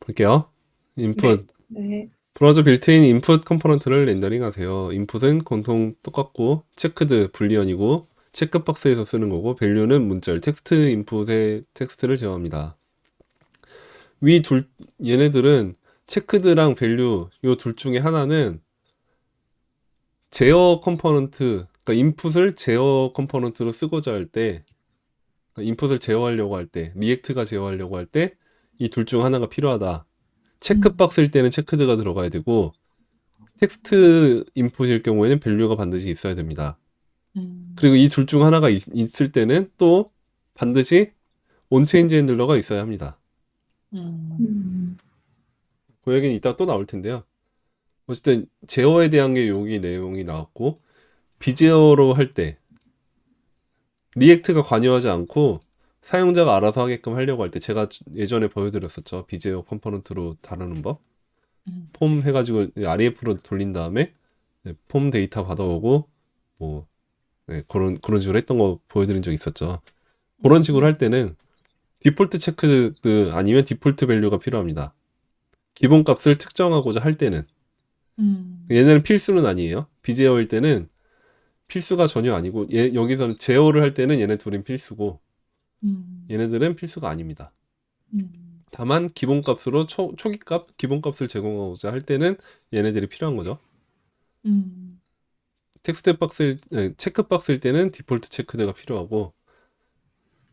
볼게요. 인풋 네. 브라우저 빌트인 인풋 컴포넌트를 렌더링 하세요. 인풋은 공통 똑같고 체크드 불리언이고 체크박스에서 쓰는 거고 밸류는 문자열 텍스트 인풋의 텍스트를 제어합니다. 위 둘 얘네들은 체크드랑 밸류 요 둘 중에 하나는 제어 컴포넌트 그러니까 인풋을 제어 컴포넌트로 쓰고자 할 때 인풋을 제어하려고 할 때 리액트가 제어하려고 할 때 이 둘 중 하나가 필요하다. 체크박스일 때는 체크드가 들어가야 되고 텍스트 인풋일 경우에는 밸류가 반드시 있어야 됩니다. 음. 그리고 이 둘 중 하나가 있, 을 때는 또 반드시 온체인지 핸들러가 있어야 합니다. 음. 음. 그 얘기는 이따 또 나올 텐데요. 어쨌든 제어에 대한 게 여기 내용이 나왔고 비제어로 할 때 리액트가 관여하지 않고 사용자가 알아서 하게끔 하려고 할 때 제가 예전에 보여드렸었죠. 비제어 컴포넌트로 다루는 법. 음. 폼 해가지고 REF로 돌린 다음에 네, 폼 데이터 받아오고 뭐 네, 그런 그런 식으로 했던 거 보여드린 적 있었죠. 그런 식으로 할 때는 디폴트 체크드 아니면 디폴트 밸류가 필요합니다. 기본 값을 특정하고자 할 때는 음. 얘네는 필수는 아니에요. 비제어일 때는 필수가 전혀 아니고 얘, 여기서는 제어를 할 때는 얘네 둘은 필수고 음. 얘네들은 필수가 아닙니다. 음. 다만 기본 값으로 초, 초기 값 기본 값을 제공하고자 할 때는 얘네들이 필요한 거죠. 음. 텍스트 박스일 네, 체크 박스일 때는 디폴트 체크드가 필요하고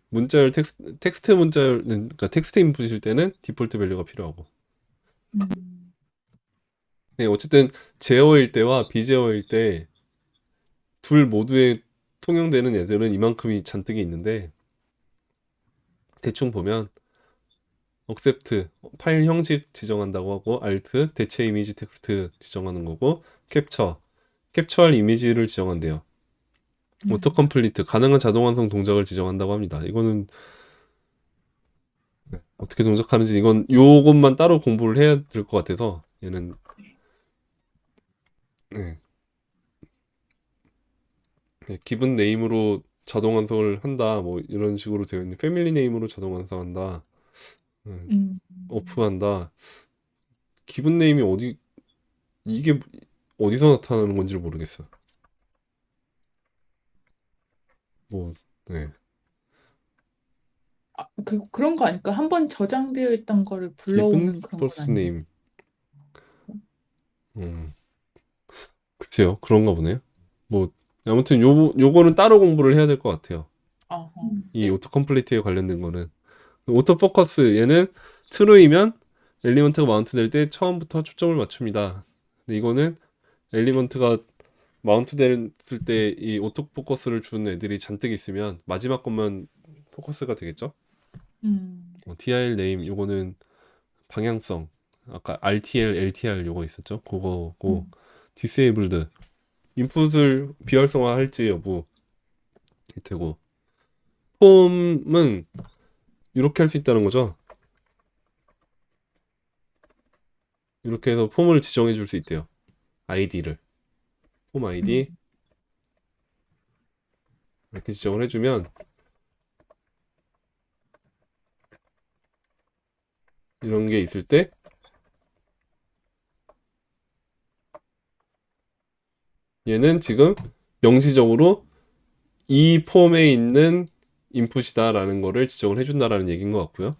문자열 텍스트, 텍스트 문자열 그러니까 텍스트 인풋일 때는 디폴트 밸류가 필요하고 음. 네, 어쨌든 제어일 때와 비제어일 때 둘 모두에 통용되는 애들은 이만큼이 잔뜩이 있는데 대충 보면 accept 파일 형식 지정한다고 하고 alt 대체 이미지 텍스트 지정하는 거고 캡처 캡처할 이미지를 지정한대요. 음. 오토 컴플리트 가능한 자동 완성 동작을 지정한다고 합니다. 이거는 네, 어떻게 동작하는지 이건 요것만 따로 공부를 해야 될 것 같아서 얘는 네. 네, 기본 네임으로 자동 완성을 한다 뭐 이런 식으로 되어 있는 패밀리 네임으로 자동 완성한다 네, 음. 오프한다 기본 네임이 어디 이게 어디서 나타나는 건지를 모르겠어 뭐 네. 아, 그 그런 거 아닐까? 한 번 저장되어 있던 거를 불러오는 기본 그런 건 버스 아니에요? 네임 음 글쎄요 그런가 보네요 뭐 아무튼 요 요거는 따로 공부를 해야 될 것 같아요 어허. 이 오토 컴플리트에 관련된 거는 오토 포커스 얘는 트루이면 엘리먼트가 마운트 될 때 처음부터 초점을 맞춥니다. 근데 이거는 엘리먼트가 마운트 됐을 때 이 오토 포커스를 준 애들이 잔뜩 있으면 마지막 것만 포커스가 되겠죠? 음. 어, dir name 요거는 방향성 아까 RTL, LTR 요거 있었죠? 그거고 음. disabled 인풋을 비활성화할지 여부 일 테고 폼은 이렇게 할 수 있다는 거죠. 이렇게 해서 폼을 지정해 줄 수 있대요. 아이디를. 폼 아이디 이렇게 지정을 해주면 이런 게 있을 때 얘는 지금 명시적으로 이 폼에 있는 인풋이다라는 거를 지정을 해준다라는 얘기인 것 같고요.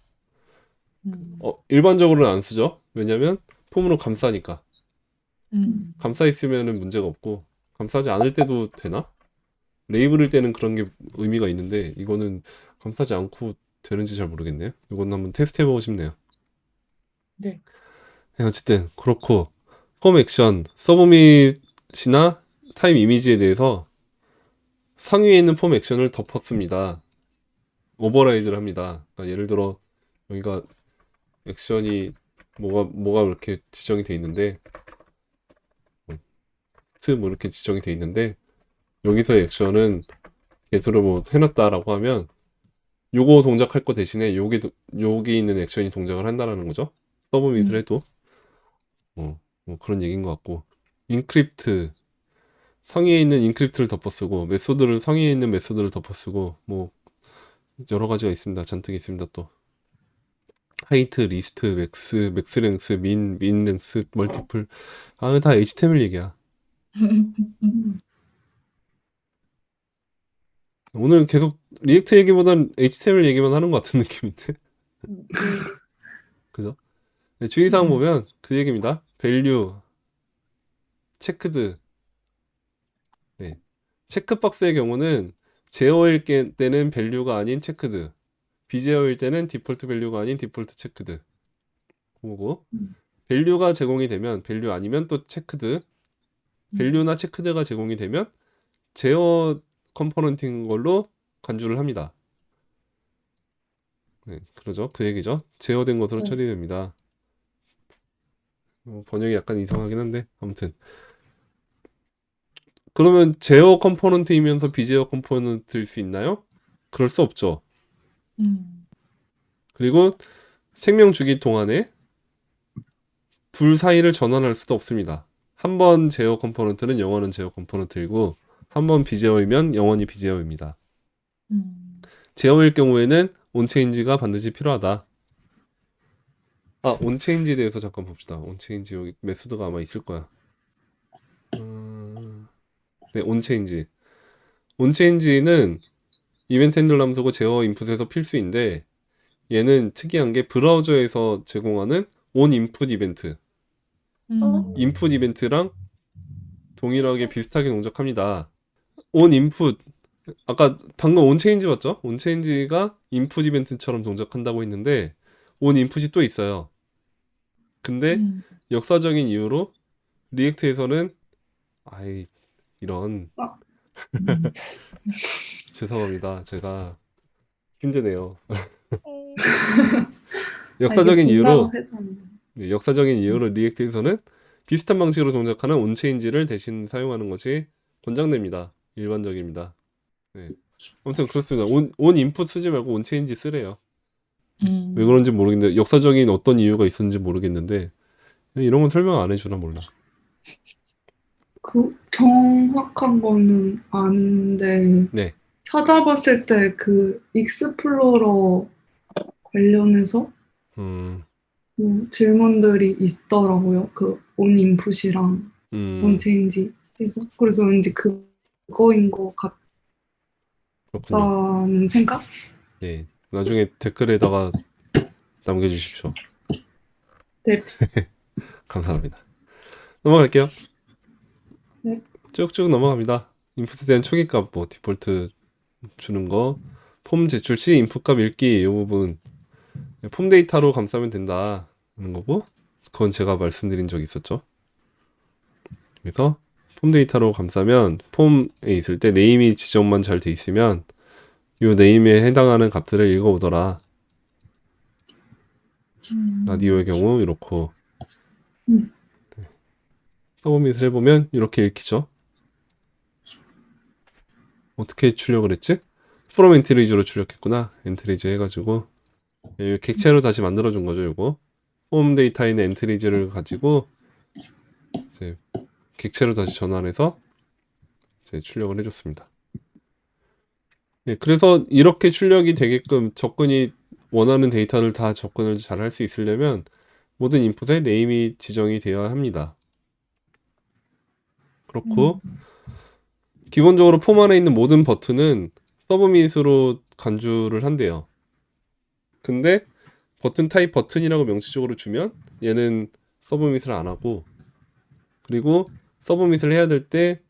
음. 어, 일반적으로는 안 쓰죠. 왜냐면 폼으로 감싸니까. 음. 감싸 있으면은 문제가 없고 감싸지 않을 때도 되나? 레이블일 때는 그런 게 의미가 있는데 이거는 감싸지 않고 되는지 잘 모르겠네요. 이건 한번 테스트 해보고 싶네요. 네. 네, 어쨌든 그렇고 폼 액션, 서브밋이나 타임 이미지에 대해서 상위에 있는 폼 액션을 덮었습니다. 오버라이드를 합니다. 그러니까 예를 들어 여기가 액션이 뭐가 뭐가 이렇게 지정이 돼 있는데 스뭐 이렇게 지정이 돼 있는데 여기서의 액션은 예술을 뭐 해놨다라고 하면 요거 동작할 거 대신에 도- 여기 있는 액션이 동작을 한다라는 거죠. 서브밋을 음. 해도 뭐, 뭐 그런 얘기인 것 같고 인크립트 상위에 있는 인크립트를 덮어쓰고 메소드를 상위에 있는 메소드를 덮어쓰고 뭐 여러 가지가 있습니다. 잔뜩 있습니다 또 하이트, 리스트, 맥스, 맥스 랭스, 민, 민 랭스, 멀티플. 아, 다 HTML 얘기야. 음. 오늘 계속 리액트 얘기보단 HTML 얘기만 하는 것 같은 느낌인데. 그죠? 네, 주의사항 음. 보면 그 얘기입니다. value, 체크드. 네. 체크박스의 경우는 제어일 게- 때는 value가 아닌 체크드. 비제어일 때는 디폴트 value가 아닌 디폴트 체크드. 그거고 음. value가 제공이 되면 value 아니면 또 체크드. 음. value나 체크드가 제공이 되면 제어 컴포넌트인 걸로 간주를 합니다. 네, 그러죠. 그 얘기죠. 제어된 것으로 네. 처리됩니다. 어, 번역이 약간 이상하긴 한데 아무튼 그러면 제어 컴포넌트이면서 비제어 컴포넌트일 수 있나요? 그럴 수 없죠. 음. 그리고 생명 주기 동안에 둘 사이를 전환할 수도 없습니다. 한 번 제어 컴포넌트는 영원한 제어 컴포넌트이고 한 번 비제어이면 영원히 비제어입니다. 음. 제어일 경우에는 온체인지가 반드시 필요하다. 아, 온체인지에 대해서 잠깐 봅시다. 온체인지 여기 메소드가 아마 있을 거야. 음, 네, 온체인지. 온체인지는 이벤트 핸들 함수고 제어 인풋에서 필수인데 얘는 특이한 게 브라우저에서 제공하는 온 인풋 이벤트, 음. 인풋 이벤트랑 동일하게 비슷하게 동작합니다. 온 인풋 아까 방금 온 체인지 봤죠? 온 체인지가 인풋 이벤트처럼 동작한다고 했는데 온 인풋이 또 있어요. 근데 음. 역사적인 이유로 리액트에서는 아이 이런 음. 죄송합니다. 제가 힘드네요. 음. 역사적인 이유로 안 돼. 네, 역사적인 이유로 리액트에서는 비슷한 방식으로 동작하는 온체인지를 대신 사용하는 것이 권장됩니다. 일반적입니다. 네. 아무튼 그렇습니다. 온, 온 인풋 쓰지 말고 온체인지 쓰래요. 음. 왜 그런지 모르겠는데 역사적인 어떤 이유가 있었는지 모르겠는데 이런 건 설명 안 해주나 몰라. 그 정확한 거는 아닌데 네. 찾아봤을 때 그 익스플로러 관련해서 음, 뭐 질문들이 있더라고요. 그 온 인풋이랑 음, 온 체인지 해서 그래서 왠지 그거인 것. 같다는 생각? 네. 나중에 댓글에다가 남겨주십시오. 네. 감사합니다. 넘어갈게요. 네. 쭉쭉 넘어갑니다. 인풋에 대한 초기값, 뭐 디폴트 주는 거, 폼 제출 시 인풋값 읽기 이 부분 폼 데이터로 감싸면 된다는 거고, 그건 제가 말씀드린 적 있었죠. 그래서 폼 데이터로 감싸면 폼에 있을 때 네임이 지정만 잘 돼 있으면 요 네임에 해당하는 값들을 읽어오더라. 음. 라디오의 경우 이렇고 음. 네. 서브밋을 해보면 이렇게 읽히죠. 어떻게 출력을 했지? 프롬 엔트리즈로 출력했구나. 엔트리즈 해가지고 예, 객체로 다시 만들어준 거죠. 이거 홈 데이터에 있는 엔트리즈를 가지고 이제 객체로 다시 전환해서 이제 출력을 해줬습니다. 네, 그래서 이렇게 출력이 되게끔 접근이 원하는 데이터를 다 접근을 잘 할 수 있으려면 모든 인풋에 네임이 지정이 되어야 합니다. 그렇고 기본적으로 폼 안에 있는 모든 버튼은 서브밋으로 간주를 한대요. 근데 버튼 타입 버튼이라고 명시적으로 주면 얘는 서브밋을 안 하고 그리고 서브밋을 해야 될 때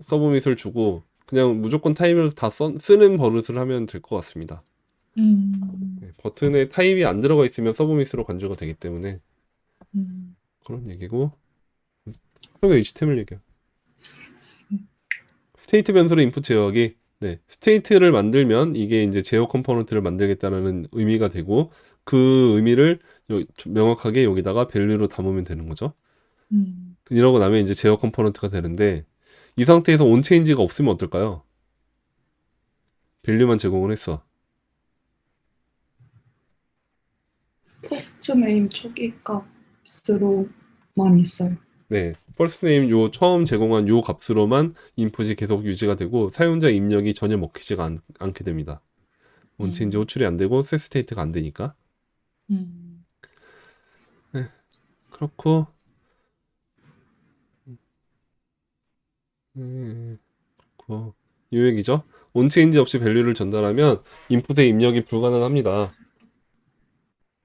서브밋을 주고 그냥 무조건 타입을 다 써- 쓰는 버릇을 하면 될 것 같습니다. 음. 네, 버튼에 타입이 안 들어가 있으면 서브밋으로 간주가 되기 때문에 음. 그런 얘기고 그게 HTML 얘기야. 스테이트 변수로 인풋 제어하기. 네, 스테이트를 만들면 이게 이제 제어 컴포넌트를 만들겠다는 의미가 되고 그 의미를 요- 명확하게 여기다가 밸류로 담으면 되는 거죠. 음. 이러고 나면 이제 제어 컴포넌트가 되는데 이 상태에서 온체인지가 없으면 어떨까요? 밸류만 제공을 했어. 포스트 네임 초기 값으로만 있어요. 네, 퍼스트 네임 요 처음 제공한 요 값으로만 인풋이 계속 유지가 되고 사용자 입력이 전혀 먹히지가 않, 않게 됩니다. 온체인지 음. 호출이 안 되고 셋 스테이트가 안 되니까. 음. 그렇고 음, 그렇고 이 얘기죠. 온체인지 없이 밸류를 전달하면 인풋의 입력이 불가능합니다.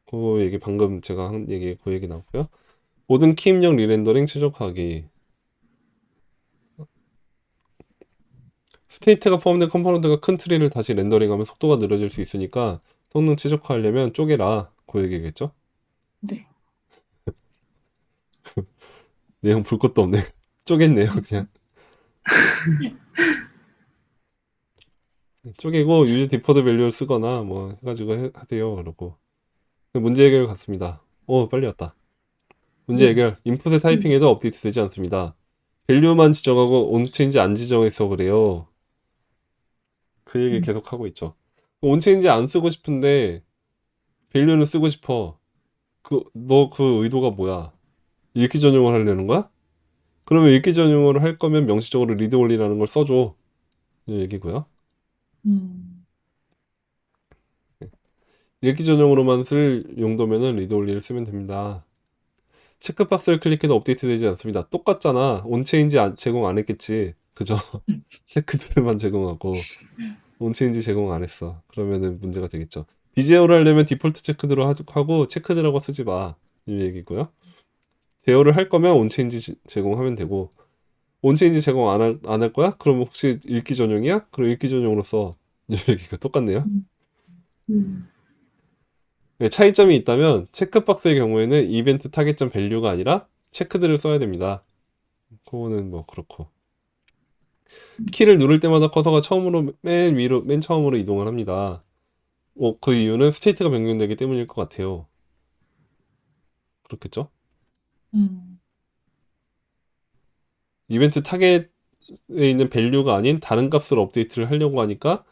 그 얘기 방금 제가 한 얘기 그 얘기 나왔고요. 모든 키 입력 리렌더링 최적화하기. 스테이트가 포함된 컴포넌트가 큰 트리를 다시 렌더링하면 속도가 느려질 수 있으니까 성능 최적화하려면 쪼개라. 그 얘기겠죠? 네. 내용 볼 것도 없네. 쪼갰네요, 그냥. 쪼개고 유즈 디퍼드 밸류를 쓰거나 뭐 해가지고 해, 하세요. 그러고 문제 해결 같습니다. 오, 빨리 왔다. 문제 네. 해결. 인풋의 타이핑에도 업데이트 되지 않습니다. 밸류만 지정하고 온체인지 안 지정해서 그래요. 그 얘기 음. 계속 하고 있죠. 온체인지 안 쓰고 싶은데 밸류는 쓰고 싶어. 그, 너 그 의도가 뭐야? 읽기 전용을 하려는 거야? 그러면 읽기 전용을 할 거면 명시적으로 리드 올리라는 걸 써줘. 이 얘기고요. 음. 읽기 전용으로만 쓸 용도면은 리드 올리를 쓰면 됩니다. 체크박스를 클릭해도 업데이트 되지 않습니다. 똑같잖아. 온체인지 안- 제공 안 했겠지. 그죠? 체크들만 제공하고 온체인지 제공 안 했어. 그러면은 문제가 되겠죠. BGA를 하려면 디폴트 체크드로 하- 하고 체크드라고 쓰지 마. 이 얘기고요. 제어를 할 거면 온체인지 지- 제공하면 되고 온체인지 제공 안 할, 안 할 거야? 그럼 혹시 읽기 전용이야? 그럼 읽기 전용으로 써. 이 얘기가 똑같네요. 음. 네, 차이점이 있다면 체크박스의 경우에는 이벤트 타겟점 밸류가 아니라 체크들을 써야 됩니다. 그거는 뭐 그렇고 키를 누를 때마다 커서가 처음으로 맨 위로 맨 처음으로 이동을 합니다. 어, 그 이유는 스테이트가 변경되기 때문일 것 같아요. 그렇겠죠? 음. 이벤트 타겟에 있는 밸류가 아닌 다른 값을 업데이트를 하려고 하니까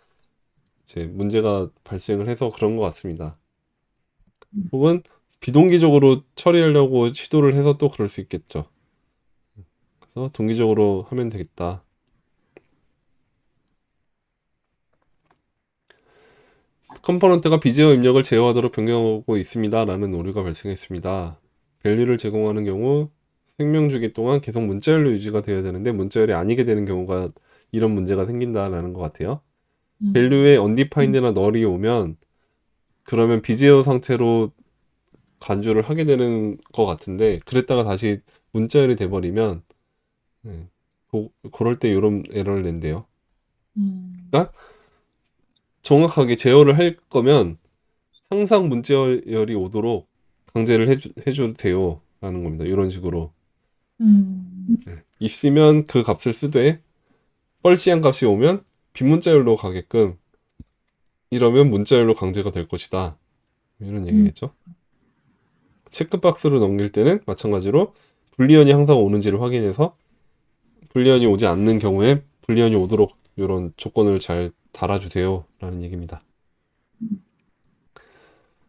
이제 문제가 발생을 해서 그런 것 같습니다. 혹은 비동기적으로 처리하려고 시도를 해서 또 그럴 수 있겠죠. 그래서 동기적으로 하면 되겠다. 컴포넌트가 비제어 입력을 제어하도록 변경하고 있습니다 라는 오류가 발생했습니다. 밸류를 제공하는 경우 생명 주기 동안 계속 문자열로 유지가 되어야 되는데 문자열이 아니게 되는 경우가 이런 문제가 생긴다라는 것 같아요. 음. 밸류에 undefined나 null이 오면 그러면 비제어 상태로 간주를 하게 되는 것 같은데 그랬다가 다시 문자열이 돼버리면 네, 고, 그럴 때 이런 에러를 낸대요. 음. 정확하게 제어를 할 거면 항상 문자열이 오도록 강제를 해주, 해줘도 돼요 라는 겁니다. 이런 식으로 음. 있으면 그 값을 쓰되 뻘시한 값이 오면 빈문자열로 가게끔 이러면 문자열로 강제가 될 것이다. 이런 얘기겠죠. 체크박스로 넘길 때는 마찬가지로 불리언이 항상 오는지를 확인해서 불리언이 오지 않는 경우에 불리언이 오도록 이런 조건을 잘 달아주세요. 라는 얘기입니다.